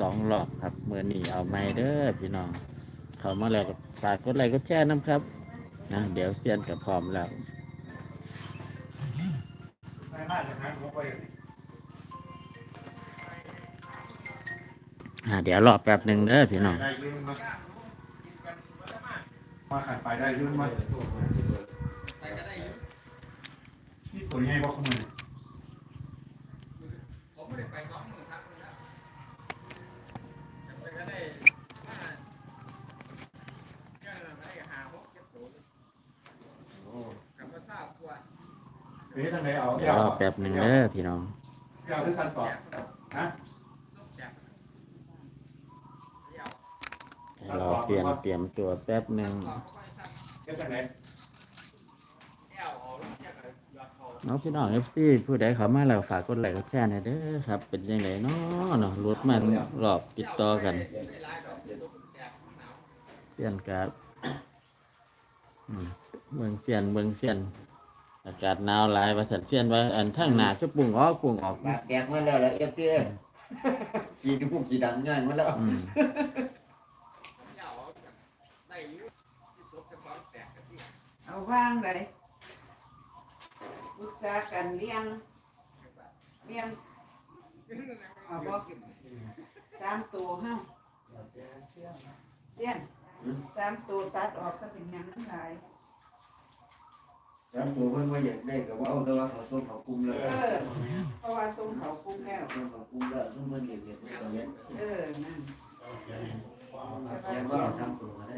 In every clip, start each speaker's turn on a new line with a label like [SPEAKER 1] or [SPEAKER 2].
[SPEAKER 1] สองรอบครับเมื่อนี้เอาไม่เด้อพี่น้อง เขามาแล้วก็ฝากกดไลค์กดแชร์น้ำครับนะเดี๋ยวเซียนกับพร้อมแล้ว
[SPEAKER 2] ไม่น่าจะงั้นผมไป
[SPEAKER 1] อ่าเดี๋ยวรอแป๊บหนึ่งเด้อพี่น้อง
[SPEAKER 2] ได้ยื่นมามาขันไปได้ยื่นมานี่ตัวใหญ่บ่คุณมือ
[SPEAKER 3] ผมไม่ได้ไปสองหมื่นครับคุณนะไปก็ได้ห้าก็ได้หาหกเจ็ดตัวกลับมาทราบว่า
[SPEAKER 2] เอ๊ะทางไหนเอา
[SPEAKER 1] เดี๋ยวรอแป๊บหนึ่งเด้อพี่น้อง
[SPEAKER 2] เดี๋ยวหรือสันต่อฮะ
[SPEAKER 3] ส้มแจกเดี่ยว
[SPEAKER 1] ให้รอเซียนเตรียมตัวแป๊บหนึ่ง
[SPEAKER 3] ต่อเข้าไปสัก
[SPEAKER 2] เดี๋ยวทางไหน
[SPEAKER 3] เดี่ยวเอาลูกแจกเลยยอดเขา
[SPEAKER 1] น้องพี่น้องเอฟซีผู้ใดเขามาแล้วฝากกดไลค์กดแชร์หน่อยเด้อครับ เป็นยังไงเนาะเนาะรถมารอบติดต่อกัน
[SPEAKER 3] ไม่ร้ายดอกส้มแจกหนาว
[SPEAKER 1] เซียนกับอืมเมืองเซียนเมืองเซียน อากาศหนาวหลายประสันเซียนว่าอันทั้งหนาคือปุ่งออกปุ่งออก
[SPEAKER 4] ปากแตกมาแล้วละเอฟซีขี่ดูขี่ดังง่ายมาแล้ว
[SPEAKER 1] อืม
[SPEAKER 3] เดี่ยวได้ยุ่ที่สุดจะความแตกกันที่
[SPEAKER 5] เอาว่างเลยปรึกษากันเลี้ยงเลี้ยงเอาบอกสามตัวเฮาเลี้ยงสามตัวตัดออกก็เป็นหยังทั้งหลาย
[SPEAKER 4] สามตัวเพิ่นว่าอยากได้ก็ว่าเอาแต่ว่าเขาส่งเขากุ้มแล้ว
[SPEAKER 5] เออเพราะว่าทรงเขาปรุงแล้ว
[SPEAKER 4] ส่งเขากุ้มแล้วส่งเพิ่นเรียนเรียนเพิ่นก็เรียน
[SPEAKER 5] เออ นั่น
[SPEAKER 4] เรียนว่าเราทำตัวก็ได้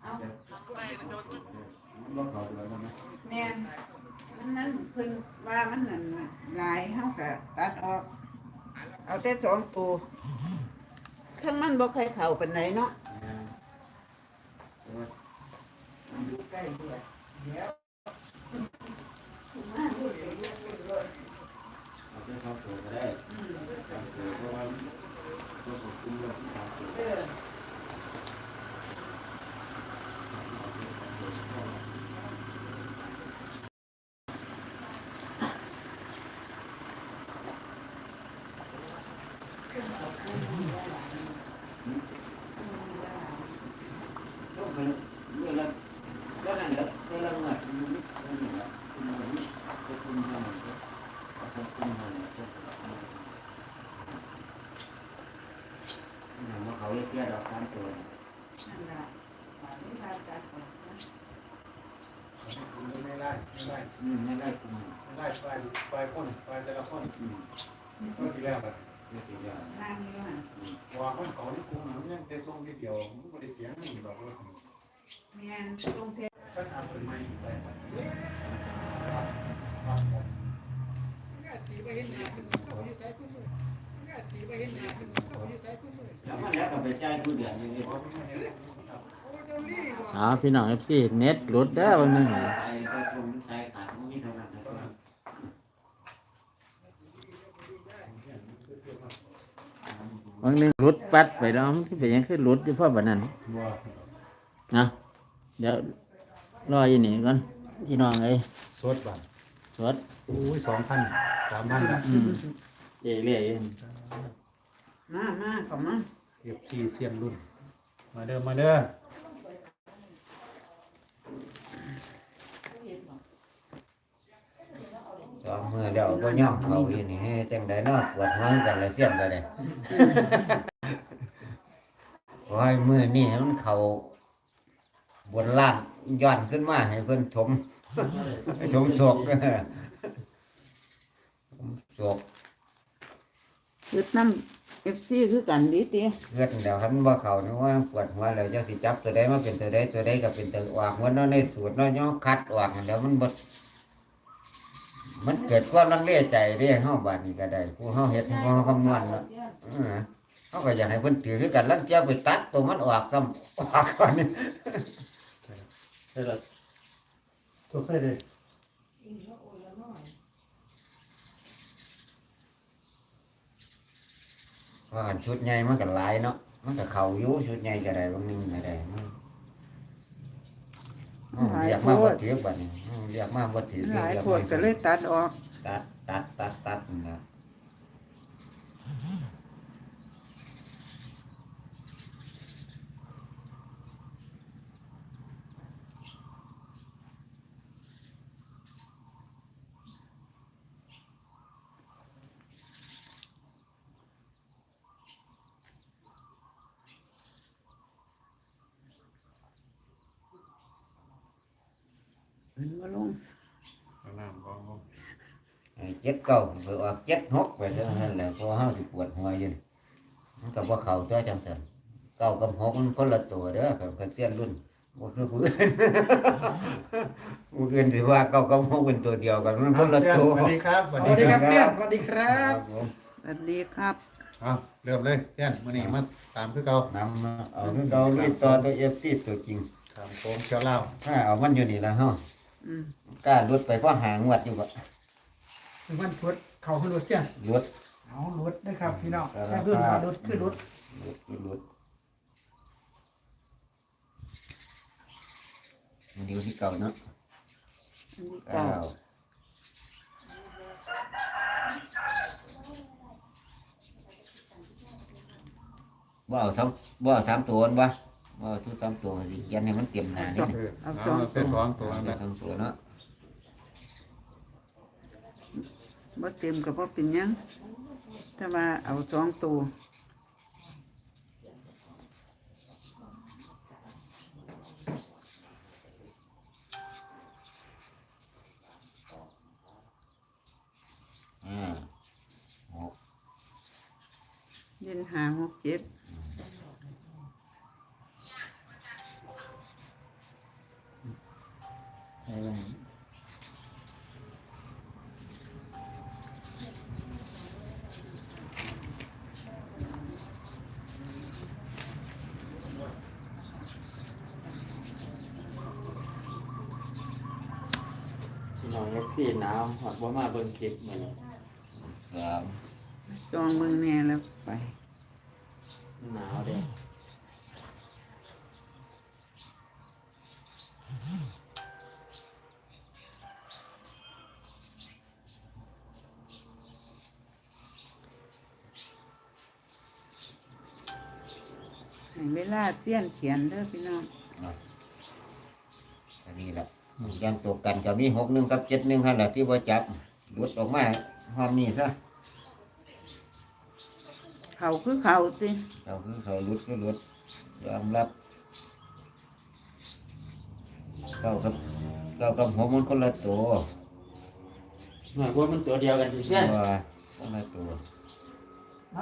[SPEAKER 5] เอา
[SPEAKER 4] มันบ่เขาแล้วนะ
[SPEAKER 5] แม่นมันนั้นเพิ่นว่ามันนั่นน่ะหลายเฮาก็ตัดออก เอาแต่สองตัวทั้งมันบ่เคยเข้าปานใดเนาะ
[SPEAKER 4] แต่ว่า
[SPEAKER 5] อยู่ใกล้ด้วย เดี๋ยวมาดูเดี๋ยวเดี๋ยวเดี๋ยวเดี๋ยว
[SPEAKER 4] เอาแต่สองตัวก็ได้สามตัวเพราะว่าส่งเขากุ้มแล้วสามตัว
[SPEAKER 5] เออ
[SPEAKER 4] ส่งเพิ่นเมื่อละก็นั่นแหละแต่ละงวดมันนี่แหละมันนี่ก็กุ้มเท่านั้นก็ส่งกุ้มเท่านั้นส่งเขากุ้มนั่นว่าเขาเรียกแค่ดอกสามตัว
[SPEAKER 5] นั่นล่ะบาดนี้ว่าตัดออกนะ
[SPEAKER 2] ไม่ไล่ไม่ไล่
[SPEAKER 4] อืมไม่ได้กุ้ม
[SPEAKER 2] ไม่ไล่ ไฟไฟคนไฟแต่ละคน
[SPEAKER 4] อืม
[SPEAKER 2] ก็ทีแรกแบบ
[SPEAKER 4] ไม่ติดยา
[SPEAKER 5] นั่งอยู่หั่น
[SPEAKER 2] ว่าคนเขาที่กูมันยังแต่ส่งทีเดียวมันไม่ได้เสียงนี่แบบว่า
[SPEAKER 5] แม่นตรงเทศ
[SPEAKER 2] ฉันเอาเป็นไม้ไป
[SPEAKER 3] ตีไปเห็นหน้าเป็นเขาอยู่ใส่กุ้งมือตีไปเห็นหน้าเป็นเขาอยู่ใส่กุ้งมือ
[SPEAKER 4] แล้วมันแล้วก็ไปจ่ายผู้เดือนอยู่นี่
[SPEAKER 3] โอ้เจ้าลี่บ่
[SPEAKER 1] อ๋อพี่น้องเอฟซีเน็ตหลุดเด้อวันหนึง
[SPEAKER 4] ใส่ไปคงใส่ขาดมันมีเท่านั้นนะ
[SPEAKER 1] วันหนึงหลุดปัดไปแล้วมันคือเป็นหยังคือหลุดอยู่เพราะแบบนั้น
[SPEAKER 2] ว่า
[SPEAKER 1] นะเดี๋ยวรออยู่นี่ก่อนพี่น้องเอ้ย
[SPEAKER 2] สดบ้าง
[SPEAKER 1] สด
[SPEAKER 2] อุ้ยสองพันสามพันละ
[SPEAKER 1] อืมเรื่อยเรื่อย
[SPEAKER 5] มามาเข้ามา
[SPEAKER 2] เก็บทีเสียนรุ่น มาเด้อ มาเด้อ
[SPEAKER 4] ส องมือเดียวก็ย่องเขาอยู่นี่จังไดเนาะปวดหัวกันเลยเสียนกันเลยโอ้ยมือนี่มันเขาบนล่างย้อนขึ้นมาให้เพิ่นถมถมศกศก
[SPEAKER 5] ยึดน้ำ FC คือกันดีติ
[SPEAKER 4] เลือดเดี๋ยวหันว่าเขานี่ว่าปวดหัวแล้วจะสิจับตัวใดมาเป็นตัวใดตัวใดก็เป็นตัวออกมันเนาะในสูตรเนาะย่อคัดออกเดี๋ยวมันบด มันเกิดความลังเลใจเด้เฮาบาดนี้ก็ได้ผู้เฮาเฮ็ดให้เฮาคำนวณเนาะเออเฮาก็อยากให้เพิ่นถือคือกันลังเกียไปตัดตัวมันออกซ้ำออกก่อนนี่
[SPEAKER 2] ใช่ละสดใส่เลย
[SPEAKER 4] ว่ากันชุดใหญ่มันก็หลายเนาะมันก็เข้าอยู่ชุดใหญ่ก็ได้บางนึงก็ได้ มันเฮาเรียกมาบ่ถือบัดนี้เฮาเรียกมาบ่ถือ
[SPEAKER 5] หลาย
[SPEAKER 4] เรีก
[SPEAKER 5] ขวดก็เลยตัดออก
[SPEAKER 4] ตัดตัดตัดตัด มันมาลงเอาน้ำกองลงเจ็ดเก่าไปออกเจ็ดหกไปเท่านั้นแหละพอห้าสิบปวดหัวอยืนมันกับว่าเข่าตัวจังสันเก่ากับหกมันคนละตัวเด้อกับกันเสี้ยนรุ่นว่าคือผู้อื่นผู้อื่นสิว่าเก่ากับหกเป็นตัวเดียวกันมันคนละตัว
[SPEAKER 2] สวัสดีครับสวัสดี
[SPEAKER 6] วัส
[SPEAKER 2] ดีครับ
[SPEAKER 6] สวัสดีครับ
[SPEAKER 5] สวัสดีครับ
[SPEAKER 2] เอาเริ่มเลยเสี้ยนมื้นี้มาตามคือเก่านำ
[SPEAKER 4] เอาคือเราลุยต่อตัวเอฟซีตัวจริง
[SPEAKER 2] ตามโค้งเชีาเล่า
[SPEAKER 4] ถ้าเอามันอยู่นี่แล้วฮะ
[SPEAKER 5] อืม
[SPEAKER 4] กล้าลุดไปเพราะหางวัดอยู่บ่
[SPEAKER 6] ถึงวันพุธเขาขึ้นรถเสี้ยน
[SPEAKER 4] ลุด
[SPEAKER 6] เอารถนะครับพี่น้อง
[SPEAKER 4] ครับ
[SPEAKER 6] แค่ขึ้นเอารถขึ้นรถ
[SPEAKER 4] ลุดลุดลุดมันอยู่ที่เก่าเนาะ
[SPEAKER 5] อันนี้
[SPEAKER 4] เก้า
[SPEAKER 5] เก้า
[SPEAKER 4] บ่เอาสองบ่เอาสามตัวนั่นบ่บ่ เอาชุดสามตัวสิเขียนให้มันเต็มหน้านี่
[SPEAKER 2] เออเอาเส้นสองตัวนั่นแห
[SPEAKER 4] เอา
[SPEAKER 2] ละ
[SPEAKER 4] สองตัวเนาะ
[SPEAKER 5] บ่เต็มกับบ่เป็นหยังแต่ว่าเอาสองตัว
[SPEAKER 4] อ่าหก
[SPEAKER 5] เย็นหาหกเจ็ดา
[SPEAKER 1] วหอดว่ามาเบิ่งคลิปเหมือน
[SPEAKER 4] สาม
[SPEAKER 5] จองเมืองแน่แล้วไป
[SPEAKER 1] หนาวเด้
[SPEAKER 5] ให้เวลาเสี้ยนเขียนเด้อพี่น้อง
[SPEAKER 4] อะอันนี้แหละ ยังตัวกันก็มีหกหนึ่งกับเจ็ดหนึ่งหั่นแหละที่บ่จับหลุดออกมาหอมนี่ซะ
[SPEAKER 5] เขาคือเขาสิ
[SPEAKER 4] เราคือเขาหลุดคือหลุดยอมรับเก้ากับเก้ากับหกมันคนละตัว
[SPEAKER 1] หน่วยพวกมันตัวเดียวกันสิเพื่อน
[SPEAKER 4] ว่าคนละตัว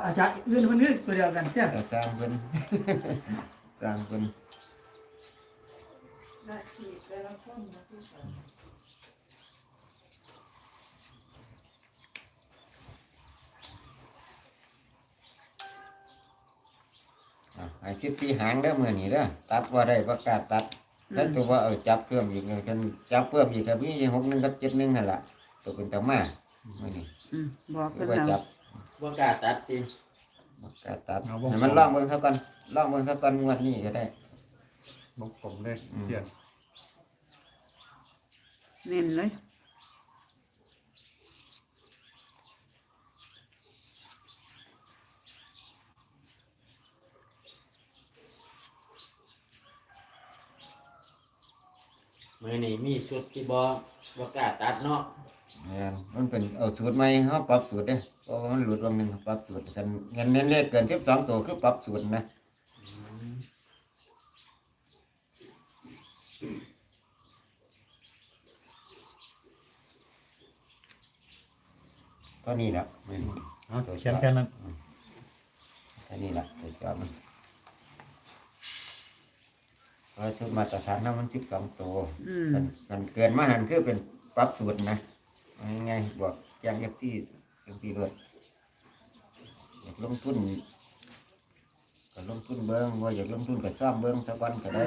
[SPEAKER 6] อาจารย์อื่นมันนึกตัวเดียวกันเสี้ยน
[SPEAKER 4] ก็สร้างเพิ่นสร้างเพิ่น อะไอ้สิบสี่หางได้อมือนี่เด้อตัดว่าได้ประกล้าศตัดถ้าตัวว่าเอาจับเพิ่มอีกเลยกันจับเพิ่มอีกกับมีหกหนึ่งกับเจ็ดหนึ่งหั่นล่ะตัวเป็นตังมามือนี่
[SPEAKER 5] อืมบอก
[SPEAKER 4] คื
[SPEAKER 5] กั
[SPEAKER 4] อนว่า
[SPEAKER 5] เอา
[SPEAKER 4] จับ
[SPEAKER 1] ว่ากล้าตัดจริง
[SPEAKER 4] ประกล้าศตัดให้มันล่องเบิ่งสักก่อนล่องเบิ่งสักก่อนงวดนี้ก็ได้
[SPEAKER 2] บกผมเลยเสียน
[SPEAKER 5] เน้นเลย
[SPEAKER 1] มือนี้มีชุดที่บ่ว่ากล้าตัดเนาะ
[SPEAKER 4] แม่นมันเป็นเอาสูตรใหม่เฮาปรับสูตรเด้อเพราะว่ามันหลุดวันหนึงปรับสูตรกันเงินเน้นเลขเกิน12ตัวคือปรับสูตรนะ ก็นี่แหละแม่น
[SPEAKER 2] เอาเขียนแค่นั้น
[SPEAKER 4] แค่นี้แหละตัวจอมันเพราะชุดมาตรฐานนั้นมัน12ตัว
[SPEAKER 5] อืม
[SPEAKER 4] กันกันเกินมาหันคือเป็นปรับสูตรนะเอาง่ายๆบอกแจ้ง FC จังซี่ด้วยอยากลงทุนก็ลงทุนเบิ่งว่าอยากลงทุนก็ซ่อมเบิ่งสักวันก็ได้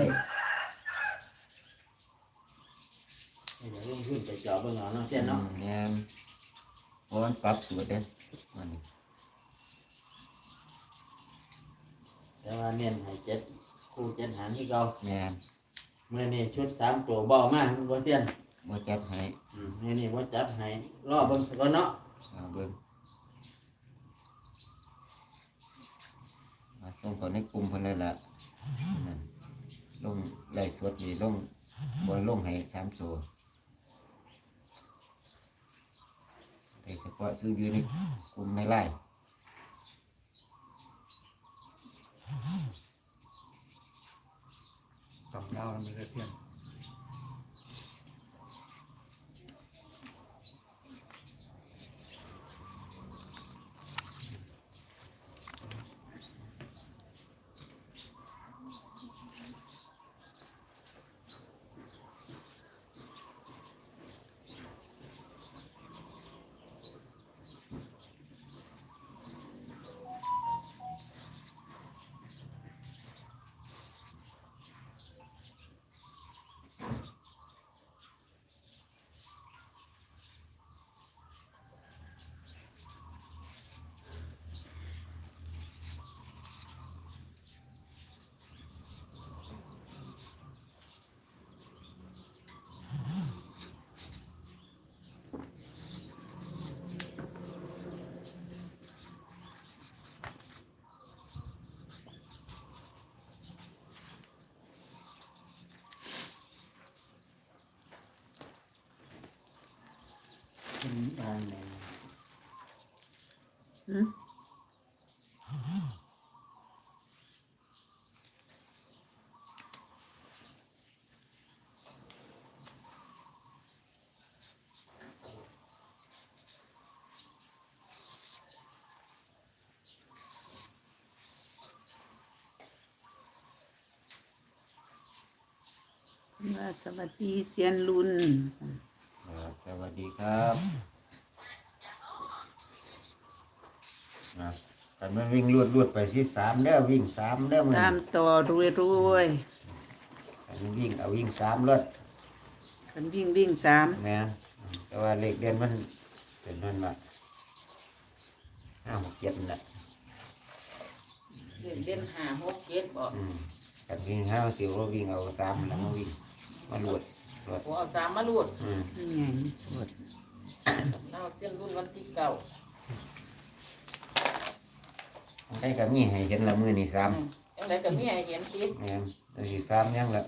[SPEAKER 1] เดี๋ยวลงทุนไปเจาะเบิ่งเอาเนาะเช่นเนาะ
[SPEAKER 4] อืมแม่นเพราะมันปรับสูตรเด้มันนี่
[SPEAKER 1] แต่ว่าเน้นให้เจ็ดคู่เจ็ดหางที่เก่า
[SPEAKER 4] แม่น
[SPEAKER 1] มือนี้ชุดสามตัวบ่เอามาบ่เสียน
[SPEAKER 4] บ่จัดให้
[SPEAKER 1] อืมมือนี้บ่จับให้รอเบิ่งซะก่อนเนาะ
[SPEAKER 4] เอาเบิ่งมาส่งเขาในกลุ่มเพิ่นเลยล่ะนั่นลงไล่สวดนี่ลงบ่ลงให้สามตัว แต่เฉพาะซื้ออยู่ในกลุ่มในไล่
[SPEAKER 2] สองยาวมันเทีย เสียน
[SPEAKER 1] บางแน่
[SPEAKER 5] หืมว่าสวัสดีเซียนลุน
[SPEAKER 4] สวัสดีครับครับกันมันวิ่งลวดลวดไปที่สามเด้อวิ่งสามเด้อมัน
[SPEAKER 5] ตามต่อรวยรวย
[SPEAKER 4] กันวิ่งเอาวิ่งสามรถ
[SPEAKER 5] ๆกันวิ่งวิ่งสาม
[SPEAKER 4] แม่นแต่ว่าเลขเด่นมันเป็นนั่นละห้าหกเจ็ดนั่นแหละ
[SPEAKER 5] เด่นเด่นหาหกเจ็ดบอก
[SPEAKER 4] อืมกันวิ่งห้าสิวเราวิ่งเอาสามแล้วมาวิ่งมาลวด ลวด
[SPEAKER 7] เอาสามมาลูด
[SPEAKER 4] อืม
[SPEAKER 5] นี่ไงสวด
[SPEAKER 7] เราเส้นรุ่นวันที่เก่า
[SPEAKER 4] ได้กับมีให้เห็นละมือนี่สาม
[SPEAKER 7] ยังไงก็มีให้เห็นติ
[SPEAKER 4] แม่นตัวที่สามยังละ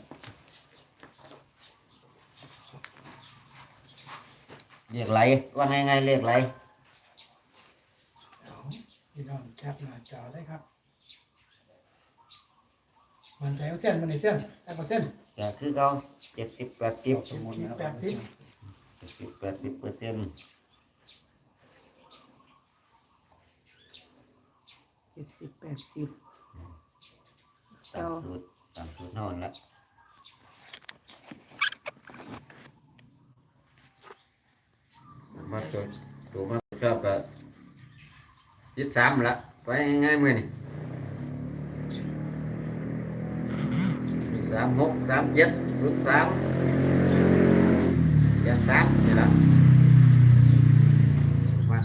[SPEAKER 4] เรียกไหลว่าไงไงเรียกไหล
[SPEAKER 6] พี่น้องแคปหน้าจอได้ครับ มันใจว่าเส้นมันในเส้นแต่เปอร์เซ็นต์
[SPEAKER 4] แต่คือเขาเจ็ดสิบแปดสิบ
[SPEAKER 6] สิบแปดสิบ
[SPEAKER 4] เจ็ดสิบแปดสิบเปอร์เซ็นต์
[SPEAKER 5] เจ็ดสิบแปดสิบ
[SPEAKER 4] ตามสูตรตามสูตรเท่านั้นละมาตัวตัวมาชอบกับยี่สามละไปง่ายๆมือนี่ สามหกสามเจ็ดศูนย์สามเจ็ดสามนี่ละมา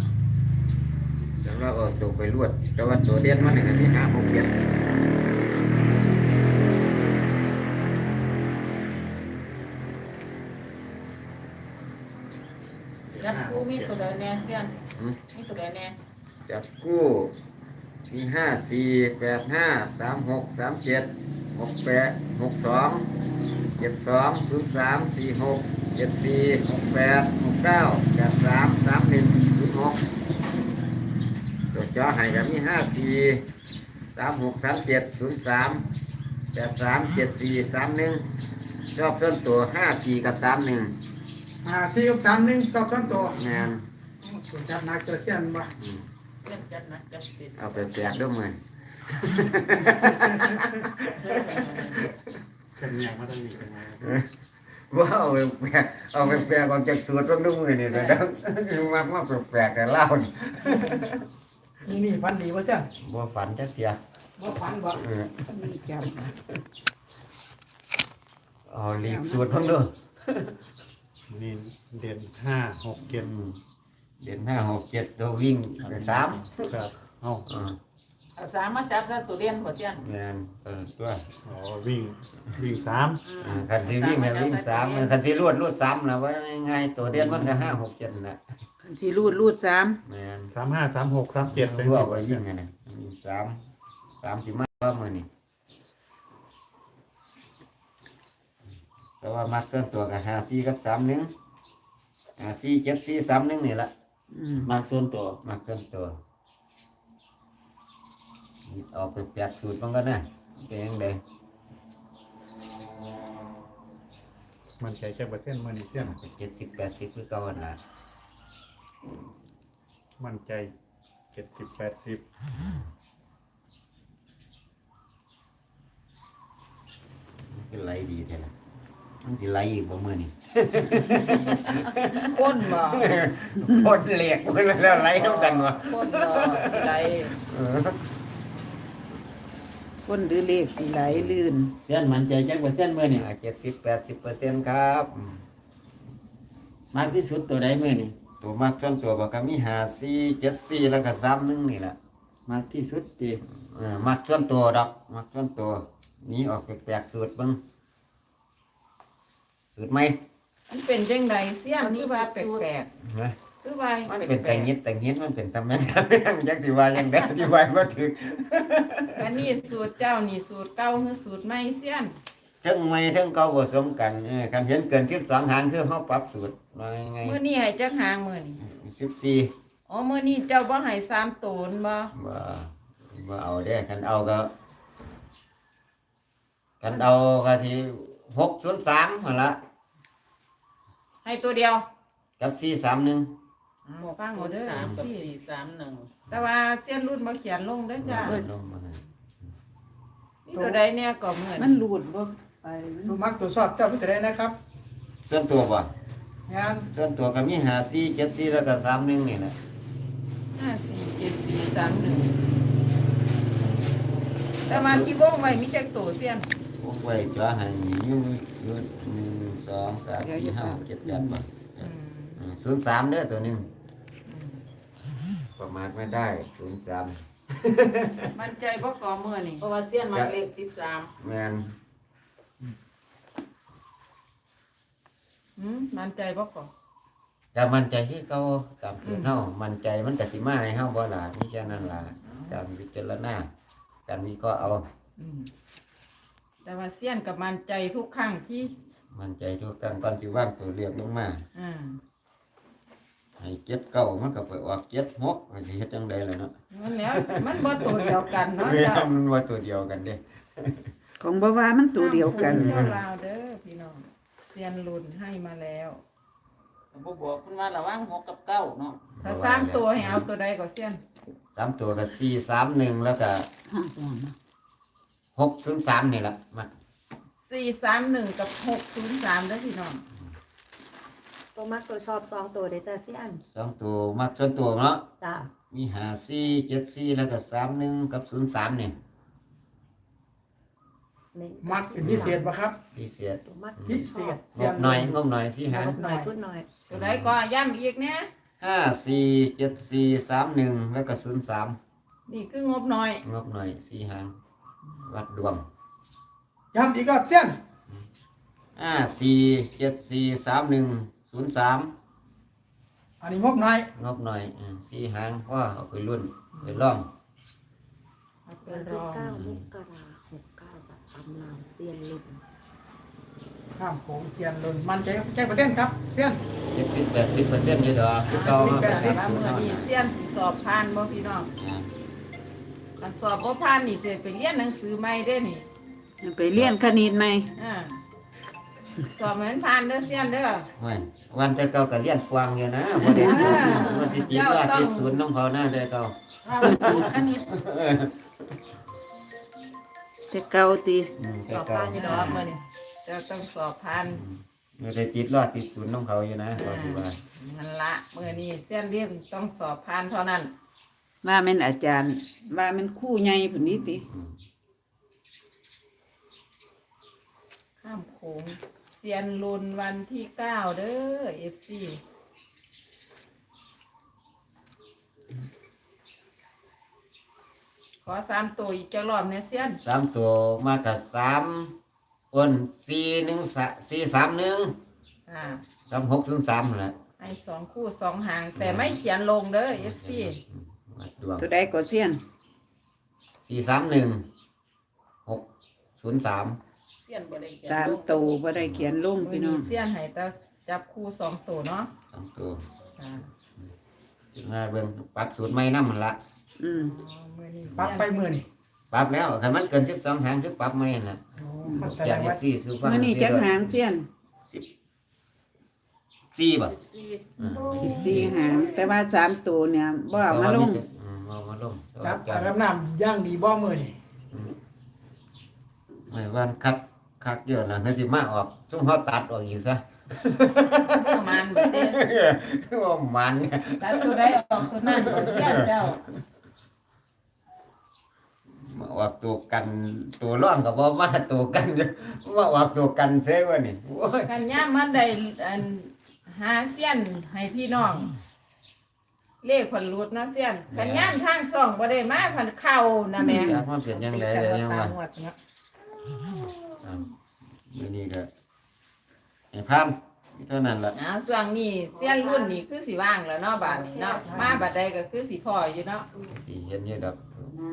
[SPEAKER 4] แล้วเราเอาตัวไปลวดแต่ว่าตัวเด่นมันหนึ่งอันนี้ห้าหกเจ็ด
[SPEAKER 7] ยัดคู่มีตัวใดแน่เพื่อน
[SPEAKER 4] อืม
[SPEAKER 7] มีตัวใดแน่
[SPEAKER 4] จับกู้มีห้าสี่แปดห้าสามหกสามเจ็ด หกแปดหกสองเจ็ดสองศูนย์สามสี่หกเจ็ดสี่หกแปดหกเก้าแปดสามสามหนึ่งศูนย์หกตัวจอให้กับมีห้าสี่สามหกสามเจ็ดศูนย์สามแปดสามเจ็ดสี่สามหนึ่งชอบส้นตัวห้าสี่กับสามหนึ่ง
[SPEAKER 6] หาสี่กับสามหนึ่งสอบต้นตัว
[SPEAKER 4] งาน
[SPEAKER 6] ตัวจับหนักตัวเส้นบ่
[SPEAKER 4] อืม
[SPEAKER 7] เพื่อนจัดหนักจัดติด
[SPEAKER 4] เอาไปแจกด้วยมือ
[SPEAKER 2] กันยังมาตั้งนี้กันมา
[SPEAKER 4] ว่าเอาแปลกเอาแปลกออกจากสูตรต้นด้วยมือนี่แสดงมักมากแปลกแต่เล่านี่
[SPEAKER 6] นี่นี่ฟันดีว่าเส้น
[SPEAKER 4] บ่ฝันจักเทีย
[SPEAKER 6] บ่ฟันบ่
[SPEAKER 5] มีจับ
[SPEAKER 4] เอาลีกสูตรเพิ่งด้วย
[SPEAKER 2] นี่เด่นห้าหกเจ็ด
[SPEAKER 4] เดือนห้าหกเจ็ดตัววิ่งไปสาม
[SPEAKER 2] ครับเอ้า
[SPEAKER 7] เอาสามมาจับซะตัวเรียนหัวเสียน
[SPEAKER 4] งานเออตัว
[SPEAKER 2] อ๋อวิ่งวิ่งสาม
[SPEAKER 4] อ่าคันสีวิ่งให้วิ่งสามคันสีลวดลวดสามนะว่าง่ายๆตัวเดียนมันก็ห้าหกเจ็ดนะ
[SPEAKER 5] คันสิรูดรูดสาม
[SPEAKER 4] แม่น
[SPEAKER 2] สามห้าสามหกสามเจ็ดเป็น
[SPEAKER 4] รั่ว
[SPEAKER 2] สิบ
[SPEAKER 4] ไปวิ่งไงนะวิ่งสามสามสิบมาว่ามือนี่แต่ว่ามักเส้นตัวกับห้าสี่กับสามหนึ่งห้าสี่เจ็ดสี่สามหนึ่งนี่แหละ
[SPEAKER 5] อืม
[SPEAKER 1] มากส่วนตัว
[SPEAKER 4] มักเส้นตัว ออกไปแปดสูตรมันก็นะเป็นยังไง
[SPEAKER 2] มันใจแค่เปอร์เซ็นต์มันนี่เส้น
[SPEAKER 4] เจ็ดสิบแปดสิบคือเก่าหั่นละ
[SPEAKER 2] มันใจเจ็ดสิบแปดสิบ
[SPEAKER 4] มันคือไหลดีแท้ละมันสิไหลอีกบ่มือนี่
[SPEAKER 7] ก้นบ่
[SPEAKER 4] คนเหล็กมันแล้วไหลเท่ากันวะ
[SPEAKER 7] ก้นบ่สิได
[SPEAKER 4] เออ
[SPEAKER 5] คนหรือเลขสิไหลลื่น
[SPEAKER 1] เสี้ยนมันใจจักเปอร์เซ็นต์มื้อนี่
[SPEAKER 4] เจ็ดสิบแปดสิบเปอร์เซ็นต์ครับ
[SPEAKER 1] มากที่สุดตัวใดมื้อนี่
[SPEAKER 4] ตัวมากส่วนตัวบอกก็มีหาสี่เจ็ดสี่แล้วก็สามหนึ่งนี่แหละ
[SPEAKER 1] มากที่สุดติ
[SPEAKER 4] เออมักส่วนตัวดอกมักส่วนตัวหนี้ออกแปลกๆสูตรเบิ้งสูตรไหม
[SPEAKER 7] มันเป็นจังไดเสียนคือว่าแปลก
[SPEAKER 4] นะ
[SPEAKER 7] ๆ คือว่า
[SPEAKER 4] มันเป็นแต่งยิ้ดแต่งยิ้ดมันเป็นตำแหน่งตำแหน่งจัว่ายังได้ที่ว่ายบ่ถึ
[SPEAKER 7] งอันนี้สูตรเจ้านี่สูตรเก้าคือสูตรใหม่เสี้ยนเทั้
[SPEAKER 4] งไม่เทั้งเก่าผสมกันเออคันเห็นเกินที่สองหางคือเฮาปรับสูตรมายังไง
[SPEAKER 7] มื่อนี้ให้เจ้าหางมื้อนี้
[SPEAKER 4] 14
[SPEAKER 7] อ๋อเมื่อนี้เจ้าบ่ให้สามตูนบ่
[SPEAKER 4] บ่บ่เอาได้คันเอาก็คันเอาก็ที่หกสิสามหมดละ
[SPEAKER 7] ให้ตัวเดียว
[SPEAKER 4] กันึ่ง
[SPEAKER 7] หมอกฟังเอาเด้อ
[SPEAKER 8] สามกับ
[SPEAKER 7] สี่
[SPEAKER 8] สามหนึ่ง
[SPEAKER 7] แต่ว่าเสี้ยนรุ่นมาเขียนลงด้วยจ้านี่ตัวใดเนี่ยก็เหมือน
[SPEAKER 5] มันหลุดบ่ไตั
[SPEAKER 6] วมักตัวจสอบเจ้าพิตัวใดนะครับ
[SPEAKER 4] เส้นตัวบ่
[SPEAKER 6] งาน
[SPEAKER 4] เส้นตัวก็มีหาสี่เจ็ดสี่แล้วก็สามหนึ่งนี่นะ
[SPEAKER 7] ห้าสี่เจ็ดสี่สามหนึ่งแต่มาที่วงไว้มีแจ็คตัวเสี้ยน
[SPEAKER 4] วงไว้จ้าให้ยุ่งยุ่หนึ่งสองสามสี่ห้าเจ็ดแปดบ่ศูนย์สามเด้อตัวหนึ่ง ประมาทไม่ได้ศูนย์สาม
[SPEAKER 7] มันใจบ่ก่อมือนี่
[SPEAKER 8] เพราะว่าเสี้ยนมาเลขสิบสาม
[SPEAKER 4] แมน
[SPEAKER 7] อืมมันใจบ่ก่อ
[SPEAKER 4] แต่มันใจที่เขาตามคือเฮามันใจมันก็สิมาให้เฮาบ่ล่ะนี่แค่นั้นล่ะการพิจารณาการวิเคราะห์เอา
[SPEAKER 7] อืมแต่ว่าเสี้ยนกับมันใจทุกครั้งที่
[SPEAKER 4] มันใจทุกกันก่อนสิว่างตัวเรียกลงมา
[SPEAKER 7] อ่า
[SPEAKER 4] ให้เจ็ดเก้ามันก็ไปออกเจ็ดหกมันสิเฮ็ดจังไดล่ะเนาะ
[SPEAKER 7] มันแล้วมันบ่ตัวเดียวกันเนาะ
[SPEAKER 4] แม่
[SPEAKER 7] เจ้า
[SPEAKER 4] มันว่าตัวเดียวกันเด้
[SPEAKER 5] ของบ่ว่ามันตัวเดียวกัน
[SPEAKER 7] เจ้าลาวเด้อพี่น้องเสียนรุ่นให้มาแล้ว
[SPEAKER 8] ผมบอกคุณว่าระหว่างหกกับเก้าเนาะ
[SPEAKER 7] ถ้าสร้างตัวให้เอาตัวใดก็เสี้ยน
[SPEAKER 4] สามตัวก็สี่สามหนึ่งแล้วก็หกศูนย์สามนี่ล่ะมา
[SPEAKER 7] สี่สามหนึ่งกับหกศูนย์สามเด้อพี่น้อง
[SPEAKER 9] ตัวมักตัวชอบสองตัวเดี๋ยวจะเสี้ยน
[SPEAKER 4] สองตัวมักส่วนตัวเนาะ
[SPEAKER 9] จ้า
[SPEAKER 4] มีหาสี่เจ็ดสี่แล้วก็สามหนึ่งกับศูนย์สามนี่
[SPEAKER 9] เน้น
[SPEAKER 6] มักเป็นพิเศษปะครับ
[SPEAKER 4] พิเศษ
[SPEAKER 9] ตัวมัก
[SPEAKER 6] พิเศษ
[SPEAKER 4] ง
[SPEAKER 6] เสีย
[SPEAKER 4] บหน่อยงบหน่อยสี่หาง
[SPEAKER 9] หน่อยพูดหน่อย
[SPEAKER 7] ตัวใดก็ย้ำอีกเนี่ย
[SPEAKER 4] ห้าสี่เจ็ดสี่สามหนึ่งแล้วก็ศูนย์สาม
[SPEAKER 7] นี่คืองบหน่อย
[SPEAKER 4] งบหน่อยสี่หางวัดดวง
[SPEAKER 6] ย้ำอีกรอบเสี้ยน
[SPEAKER 4] ห้าสี่เจ็ดสี่สามหนึ่ง ศูนย์สาม
[SPEAKER 6] อันนี้งบหน่อย
[SPEAKER 4] งบหน่อยอืมสี่หางว่าเอาไปรุ่นไปล่อง
[SPEAKER 7] เอาไป
[SPEAKER 9] วัน
[SPEAKER 7] ร
[SPEAKER 9] ที่
[SPEAKER 7] อง
[SPEAKER 9] เก้ามกราหกเก้าจะตำนานเซียนลุ่น
[SPEAKER 6] ข้ามโขงเสียนลนมันใจแก้เปอร์เซ็นต์ครับเสี้ยน
[SPEAKER 4] เจ็ดสิบแปดสิบเปอร์เซ็นต์ยี่ดอกคือเก่า
[SPEAKER 6] สิบแปดสิบ
[SPEAKER 7] ว่ามือนี้เสี้ยนสิสอบผ่านบ่พี่น้อง
[SPEAKER 4] อ่า
[SPEAKER 7] มันสอบบ่ผ่านนี่สิไปเรียนหนังสือใหม่เด้นี่
[SPEAKER 5] ไปเรียนคณิตไหม
[SPEAKER 7] อ่า สอบเหมือนผ่านเด้อเสี้ยนเด้อ
[SPEAKER 4] ไม่วันแต่เก่าก็เลี้ยนกวางอยู่นะบ่ได้
[SPEAKER 7] อ่า
[SPEAKER 4] วันที่จีบว่าที่ศูนย์น้องเขาหน้าได้เก่า
[SPEAKER 7] ว่ามันถูกอันนี้
[SPEAKER 5] แต่เก่าติ
[SPEAKER 4] อืม
[SPEAKER 9] ส
[SPEAKER 4] แต่
[SPEAKER 9] อบ
[SPEAKER 4] เก่า
[SPEAKER 9] ผ่านอยู่ดอกมื่อนี้
[SPEAKER 7] จะต้องสอบผ่าน
[SPEAKER 4] ไม่ได้ติดรอดติดศูนย์น้องเขาอยู่นะเขาสิว่า
[SPEAKER 7] นั่นละมื้อนี้เสี้ยนเรียนต้องสอบผ่านเท่านั้น
[SPEAKER 5] ว่าแม่นอาจารย์ ว่าแม่นครู่ใหญ่พุ่นนี้ติ
[SPEAKER 4] อืม
[SPEAKER 7] ข้ามโขง เสียนลุนวันที่เก้าเด้อเอฟซีขอสามตัวอีกจะรอบเนี่ยเสียน
[SPEAKER 4] สามตัวมากับสามอ้นสี่หนึ่งสะสี่สามหนึ่ง
[SPEAKER 7] อ่า
[SPEAKER 4] กับหกศูนย์สามนั่นแหละ
[SPEAKER 7] ให้สองคู่สองหาง แต่ไม่เขียนลงเด้อเอฟซี
[SPEAKER 4] วัดดวง
[SPEAKER 5] ตัวใดก็เสียน
[SPEAKER 4] สี่สามหนึ่งหกศูนย์สาม
[SPEAKER 8] เสี้ยนบ่ได้เขียน
[SPEAKER 5] สาม
[SPEAKER 8] ลง
[SPEAKER 5] ตัวบ่ได้เขียนลง
[SPEAKER 7] มือ
[SPEAKER 5] พี่น้อ
[SPEAKER 7] นี้
[SPEAKER 5] ง
[SPEAKER 7] เสียนให้แต่จับคู่สองตัวเนาะ
[SPEAKER 4] สามตัว
[SPEAKER 7] อ่า
[SPEAKER 4] จึงมาเบิ่งปรับสูตรใหม่น้ำมันละ
[SPEAKER 5] อืม
[SPEAKER 7] อ๋อมือนี้
[SPEAKER 6] ปักไปมือนี่
[SPEAKER 4] ปรับแล้วคันมันเกินสิบสองหางคือปรับใหม่นั่นล่ะ
[SPEAKER 6] โอ้มันแส
[SPEAKER 4] แจ
[SPEAKER 6] ด
[SPEAKER 4] ก
[SPEAKER 6] ง
[SPEAKER 4] เอ
[SPEAKER 6] ว่า
[SPEAKER 4] ฟซีซื้อฟัง
[SPEAKER 5] มื้อนี้จักหางเสียน
[SPEAKER 4] สิบสี่บ่
[SPEAKER 8] สิบสี่
[SPEAKER 4] อืม
[SPEAKER 5] สิบสี่หางแต่ว่าสามตัวเนี่ยบ่เอามาลง
[SPEAKER 4] อืมเอามาลง
[SPEAKER 6] จับ
[SPEAKER 4] จั
[SPEAKER 6] อาบน้ำย่างดีบ่มือนี่
[SPEAKER 4] ไม่วันคัด คักเยอะนะเขาสิมาออกซุ่มเขาตัดออกอีกซะ
[SPEAKER 7] ประมาณแบบนี้
[SPEAKER 4] ว่ามันเนี่ย
[SPEAKER 7] ตัดตัวใดออกตัวนั้นตัวเสียนเจ้า
[SPEAKER 4] มาออกตัวกันตัวร่องกับว่ามาตัวกันเด้อมาออกตัวกันเซ่วะนี่โอ้ย
[SPEAKER 7] กันย่ามมันได้อันหาเสี้ยนให้พี่น้องเลขผลรุดเนาะเสี้ยนกันย่ามทางซ่องบ่ได้มาพันเข้านะแม่
[SPEAKER 4] อยากมันเป็นยังไง
[SPEAKER 9] กัน
[SPEAKER 4] เลย
[SPEAKER 9] ว่า
[SPEAKER 4] ยัง
[SPEAKER 9] สา
[SPEAKER 4] ว่าม
[SPEAKER 9] ง วดเนาะ
[SPEAKER 4] อ่ามื้อนี้ก็ไอ้พามเท่านั้นล่ะ
[SPEAKER 7] อ่าส่วงนี้เสี้ยนรุ่นนี้คือสิว่างแล้วเนาะบาดนี้เนาะมาบัดใดก็คือสิพ่ออยู่เนาะ
[SPEAKER 4] สิเห็นอยู่ดอก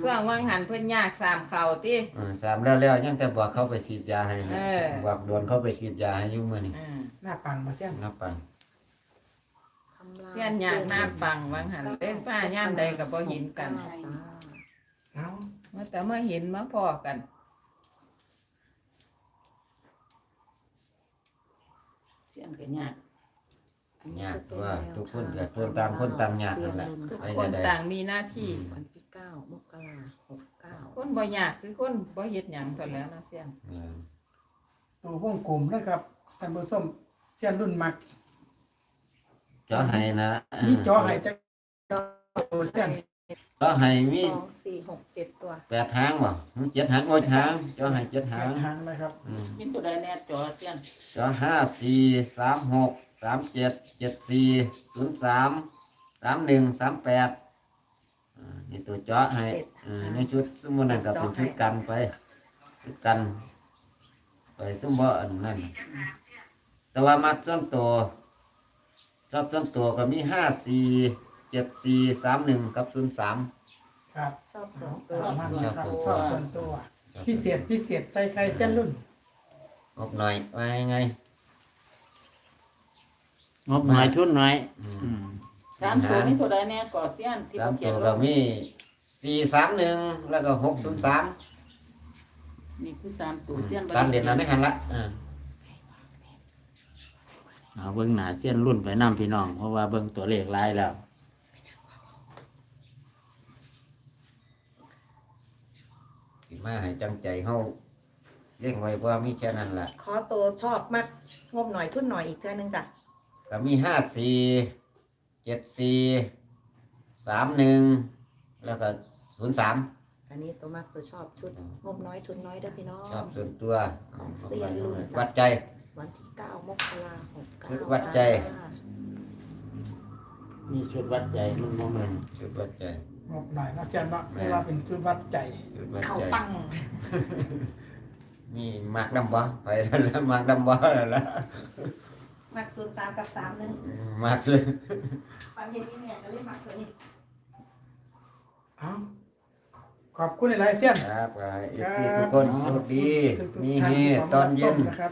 [SPEAKER 7] ส่วงวังหันเพิ่นยากสามเข่าติ
[SPEAKER 4] เออสามแล้วแล้วยังแต่บอกเขาไปฉีดยาให้นะ
[SPEAKER 7] เออ
[SPEAKER 4] บอกโดนเขาไปฉีดยาให้อยู่มื้อนี้
[SPEAKER 7] อ่า
[SPEAKER 6] หน้าปังมาเสี้ยน
[SPEAKER 4] นับปันำ
[SPEAKER 9] รา
[SPEAKER 7] เสี้ยนยากหน้าบังวังหันเล่นป้าย่ามใดก็บ่เห็นกัน
[SPEAKER 9] จ้า
[SPEAKER 6] เอา
[SPEAKER 7] มาแต่เมื่อเห็นมาพอกัน
[SPEAKER 8] สี้ยนก็ยาก
[SPEAKER 4] ยากตัวทุกคนเกิดคนต่างคนต่างยากนั่นแหละ
[SPEAKER 7] ทุก
[SPEAKER 4] ไป
[SPEAKER 7] คน
[SPEAKER 4] จะได้
[SPEAKER 7] ต่างมีหน้าที่
[SPEAKER 9] วันที่เก้ามกราหกเก้า
[SPEAKER 7] คนบ่ยากคือคนบ่เฮ็ดหยังเท่าแล้วนะเสี้ยน
[SPEAKER 4] แม่น
[SPEAKER 6] ตัววงกลมนะครับท่านผู้ชมเสี้ยนรุ่นมัก
[SPEAKER 4] เจาะให้นะ
[SPEAKER 6] มีจอให้แต่ตัวเสี้ยน
[SPEAKER 4] เจาะให้มี
[SPEAKER 9] สองสี่หกเจ็ดตัว
[SPEAKER 4] แปดหางบ่หรือเจ็ดหางโอ้ยหางเจาะให้เจ็ดหา
[SPEAKER 6] หางงหางนะครับ
[SPEAKER 4] อืม
[SPEAKER 8] มีตัวใดแน่จอเสี้ยน
[SPEAKER 4] เจาะห้าสี่สามหกสามเจ็ดเจ็ดสี่ศูนย์สามสามหนึ่งสามแปดอ่านี่ตัวเจาะให้เออในชุดสมมุตินั่นก็เป็นชุดกันไปชุดกันไปสมบ่อันนั้นแต่ว่ามัดส่วนตัวชอบส่วนตัวก็มีห้าสี่ เจ็ดสี่สามหนึ่งกับศูนย์สาม
[SPEAKER 6] ครับ
[SPEAKER 9] ชอบสองตั
[SPEAKER 6] ตัว
[SPEAKER 9] ว
[SPEAKER 6] มันนะครับชอบส่วนตัว พิเศษพิเศษใส่ไข่เส้นรุ่น
[SPEAKER 4] งบหน่อยไว้ไง
[SPEAKER 1] งบหน่อยทุนหน่อย
[SPEAKER 4] อืม
[SPEAKER 1] อืม
[SPEAKER 8] สามตัวมีตัวใดแน่ก่อเสี้ยนที่
[SPEAKER 4] สาม
[SPEAKER 8] บ่เขี
[SPEAKER 4] ตั
[SPEAKER 8] ยน
[SPEAKER 4] ว
[SPEAKER 8] ล
[SPEAKER 4] ก็
[SPEAKER 8] ง
[SPEAKER 4] มีสี่สามหนึ่งแล้วก็หกศูนย์สาม
[SPEAKER 8] นี่คือสามตัวเสี้ยนบ่
[SPEAKER 4] ตามเด่นนั้นไม่หันละอ่า
[SPEAKER 1] เอาเบิ่งหน้าเสี้ยนรุ่นไปนํพี่น้อง เพราะว่าเบิ่งตัวเลขหลายแล้ว
[SPEAKER 4] มาให้จังใจเฮาเลี้ยงไว้เพราะว่ามีแค่นั้นล่ะ
[SPEAKER 9] ขอตัวชอบมากงบหน่อยทุนหน่อยอีกเท่านึงจ้ะ
[SPEAKER 4] ก็มีห้าสี่เจ็ดสี่สามหนึ่งแล้วก็ศูนย์สาม
[SPEAKER 9] อันนี้ตัวมากตัวชอบชุดงบน้อยทุนน้อยเด้อพี่น้อง
[SPEAKER 4] ชอบส่วนตัว
[SPEAKER 9] ของเสี้ยนรุ่นจ้ะ
[SPEAKER 4] วัดใจ
[SPEAKER 9] วันที่เก้ามกราหกเก้า
[SPEAKER 4] ชุดวัดใจ
[SPEAKER 1] มีชุดวัดใจมันบ่แม่น
[SPEAKER 4] ชุดวัดใจ
[SPEAKER 6] งบหน่อยนะเสี้ยนเนาะเรียกว่าเป็นชุดวัดใจ
[SPEAKER 4] ชุดวัด
[SPEAKER 9] เขา
[SPEAKER 4] ใจ
[SPEAKER 9] ปัง
[SPEAKER 4] นี่มากดำบ่ไปแล้วมากดำบ่แล้วล่ะ
[SPEAKER 9] มักศูนย์สามกับสามหนึ่ง
[SPEAKER 4] มากเลย
[SPEAKER 9] ฟังเห็นนี่เนี่ยก็เลยมักตัวนี้
[SPEAKER 6] เอาขอบคุณหลายๆเสี้ยน
[SPEAKER 4] ครับก็ให้เอฟซีทุกคนโชคดี
[SPEAKER 6] ทุกๆ
[SPEAKER 4] มี
[SPEAKER 6] ท่า
[SPEAKER 4] เฮตอนเย็น
[SPEAKER 6] นะครับ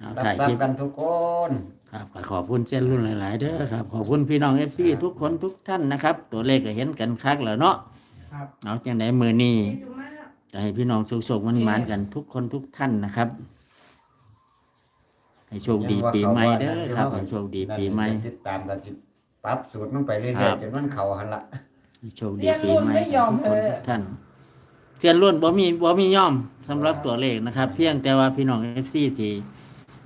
[SPEAKER 1] เอา
[SPEAKER 4] รับ
[SPEAKER 1] ถ่าย
[SPEAKER 4] ทรา
[SPEAKER 1] ค
[SPEAKER 4] บ
[SPEAKER 1] ลิป
[SPEAKER 4] กันทุกคน
[SPEAKER 1] ครับก็ขอบคุณเส้นรุ่นหลาย ๆ เด้อครับขอบคุณพี่น้องเอฟซีทุกคนทุกท่านนะครับ ตัวเลขก็เห็นกันคักแล้วเนาะ
[SPEAKER 6] ครับ
[SPEAKER 1] เอาจังไดมือนี้จะให้พี่น้องโชคๆมันหมานๆกันทุกคนทุกท่านนะครับ ให้โชคดีปีใหม่เด้อครับให้โชคดีปีใหม่
[SPEAKER 4] ติดตามกันสิปรับสูตรมันไปเรื่
[SPEAKER 1] ครั
[SPEAKER 4] อย
[SPEAKER 1] บ
[SPEAKER 4] ๆจนมันเข้าหันละ
[SPEAKER 1] ให้โชคดีปีใหม่ทุกคนทุกท่านเทียนรุ่นบ่มีบ่มีย่อมสำหรับตัวเลขนะครับ เพียงแต่ว่าพี่น้องเอฟซีสิ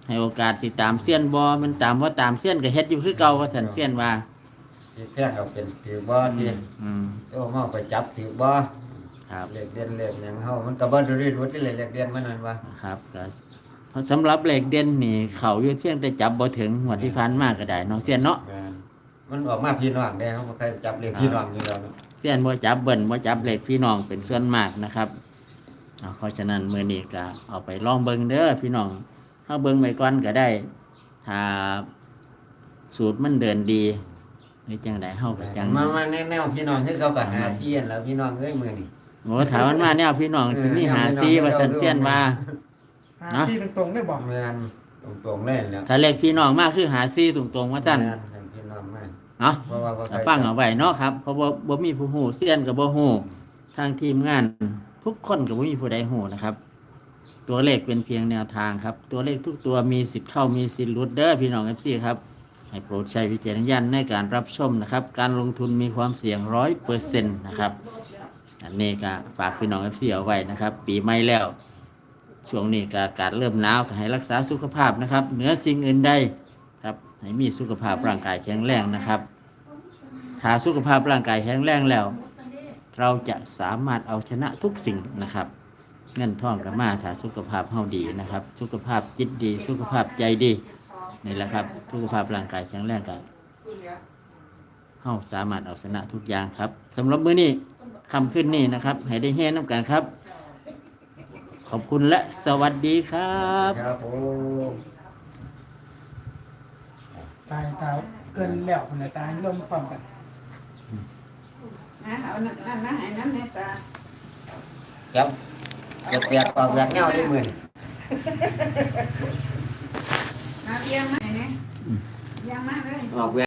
[SPEAKER 1] ให้โอกาสสิตามเสี้ยนบ่มันตามว่าตามเสี้ยนก็เฮ็ดอยู่คือเก่าว่าสันเสี้ยนว่า
[SPEAKER 4] ที่แท่งเอาเป็นถือบ่ที่
[SPEAKER 1] อืม
[SPEAKER 4] ตัวเฮาไปจับถือบ่
[SPEAKER 1] ครับ
[SPEAKER 4] เลขเด่นเลขหยังเฮามันก็บ่ได้รีดรถที่เลขเด่นมันนั่นว่า
[SPEAKER 1] ครับก็เพราะสำหรับเหล็กเด่นนี่เขาอยู่เพียงแต่จับบ่ถึงหัวดที่ฟันมากก็ได้เนาะเสียนเนาะ
[SPEAKER 4] แม่นมันออกมาพี่น้องได้เฮาบ่เคยจับเลขพี่น้องอยู่แล้วเนาะ
[SPEAKER 1] เสียนบ่จับเบิ่นบ่จับเหล็กพี่น้องเป็นส่วนมากนะครับเอาเพราะฉะนั้นมื้อนี้ก็เอาไปลองเบิ่งเด้อพี่น้อง เฮาเบิ่งไว้ก่อนก็ได้ถ้าสูตรมันเดินดีหรือจังไดเฮาก็จัง
[SPEAKER 4] มามาแนวๆพี่น้องคือเขาก็หาเซียนแล้วพี่น้องเอ้ยมื้อนี้
[SPEAKER 1] โอ้ถ้ามันมาแนวพี่น้องสิมีหาซีว่าซั่นเสียนว่า
[SPEAKER 6] หา
[SPEAKER 1] เนาะ
[SPEAKER 6] ที่ตรงๆได้บอก
[SPEAKER 4] แม่นตรงๆเลยเนี่ย
[SPEAKER 1] ถ้าเหล็กพี่น้องมากคือหาซีตรงๆว่าซั่น
[SPEAKER 4] แม่ให้พี่น้องมา
[SPEAKER 1] เนาะ
[SPEAKER 4] เพราะว่าบ่เค
[SPEAKER 1] ก็
[SPEAKER 4] ย
[SPEAKER 1] ฟังเอาไว้เนาะครับเพราะว่าบ่มีผู้ฮู้เซียนกับบ่ฮู้ทางทีมงานทุกคนก็บ่มีผู้ใดฮู้นะครับ ตัวเลขเป็นเพียงแนวทางครับ ตัวเลขทุกตัวมีสิทธิ์เข้ามีสิทธิ์หลุดเด้อพี่น้อง FC ครับ ให้โปรดใช้วิจารณญาณในการรับชมนะครับ การลงทุนมีความเสี่ยงร้อยเปอร์เซ็นต์นะครับ อันนี้ก็ฝากพี่น้อง FC เอาไว้นะครับ ปีใหม่แล้ว ช่วงนี้ก็อากาศเริ่มหนาวก็ให้รักษาสุขภาพนะครับ เหนือสิ่งอื่นใดครับ ให้มีสุขภาพร่างกายแข็งแรงนะครับ ถ้าสุขภาพร่างกายแข็งแรงแล้ว เราจะสามารถเอาชนะทุกสิ่งนะครับ เงินทองกับมาถ้าสุขภาพเฮาดีนะครับ สุขภาพจิตดี สุขภาพใจดีนี่แหละครับ สุขภาพร่างกายแข็งแรงกับเฮาสามารถเอาชนะทุกอย่างครับสำหรับมื้อนี้คำขึ้นนี่นะครับ ให้ได้เฮน้ำกันครับ ขอบคุณและสวัสดีครับ
[SPEAKER 4] ครับผม
[SPEAKER 6] ตายตายเกินแล้วคนไหนตายร่วมฟังกัน
[SPEAKER 5] นะเอานั่นนั่นมาให้นั่นให้ตา
[SPEAKER 4] ครับ จะเปียกออกแบบแนวได้มื้อนี้
[SPEAKER 5] มาเยี่ยมมาให้เนี่ยเยี่ยมมากเลย
[SPEAKER 4] ออกแว